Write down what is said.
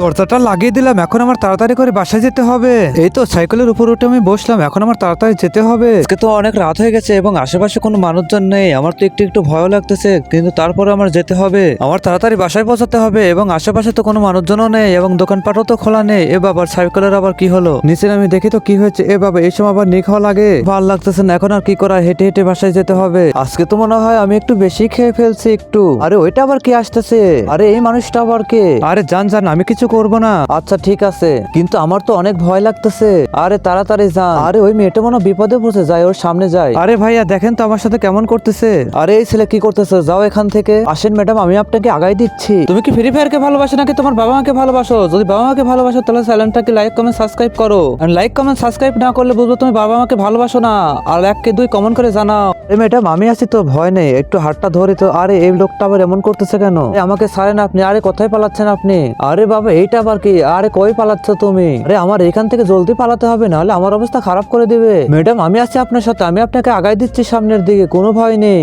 দরজাটা লাগিয়ে দিলাম, এখন আমার তাড়াতাড়ি করে বাসায় যেতে হবে। এই তো সাইকেলের উপর উঠে আমি বসলাম, এখন আমার তাড়াতাড়ি যেতে হবে। আজকে তো অনেক রাত হয়ে গেছে এবং আশেপাশে কোনো মানুষজন নেই, আমার তো একটু একটু ভয়ও লাগতেছে, কিন্তু তারপরে আমার যেতে হবে। আমার তাড়াতাড়ি বাসায় পৌঁছাতে হবে এবং আশেপাশে তো কোনো মানুষজনও নেই এবং দোকানপাটও তো খোলা নেই। এ বাবার সাইকেলের আবার কি হলো? নিচে আমি দেখি তো কি হয়েছে। এ বাবা এই সময় আবার নিক হওয়া লাগে? ভালো লাগতেছে না, এখন আর কি করা, হেঁটে হেঁটে বাসায় যেতে হবে। আজকে তো মনে হয় আমি একটু বেশি খেয়ে ফেলছি একটু। আরে, ওইটা আবার কি আসতেছে? আরে, এই মানুষটা আবার কে? আরে, জান জান, আমি কিছু করব না। আচ্ছা ঠিক আছে। কিন্তু আমার তো অনেক ভয় লাগতেছে। আরে, তাড়াতাড়ি যান। আরে, ওই মেয়েটা মনে বিপদে পড়ছে। যাই, ওর সামনে যাই। আরে ভাইয়া, দেখেন তো আমার সাথে কেমন করতেছে। আরে, এই ছেলে কি করতেছে? যাও এখান থেকে। আসেন, ম্যাডাম, আমি আপনাকে আগাই দিচ্ছি। তুমি কি ফ্রি ফায়ারকে ভালোবাসো নাকি তোমার বাবা মাকে ভালোবাসো? যদি বাবা মাকে ভালোবাসো, তাহলে চ্যানেলটাকে লাইক কমেন্ট সাবস্ক্রাইব করো। লাইক কমেন্ট সাবস্ক্রাইব না করলে বুঝব তুমি বাবা মাকে ভালোবাসো না। আর এককে দুই কমেন্ট করে জানাও। এ ম্যাডাম, আমি আছি তো, ভয় নেই। একটু হাতটা ধরে তো, আরে, এই লোকটা আবার এমন করতেছে কেন? আমাকে সারেন আপনি, আরে, কোথায় পালাচ্ছেন আপনি? আরে বাবা, এইটা আবার কি? আরে, কই পালাচ্ছ তুমি? আরে, আমার এখান থেকে জলদি পালাতে হবে, নাহলে আমার অবস্থা খারাপ করে দিবে। ম্যাডাম, আমি আছি আপনার সাথে, আমি আপনাকে আগাই দিচ্ছি সামনের দিকে, কোনো ভয় নেই।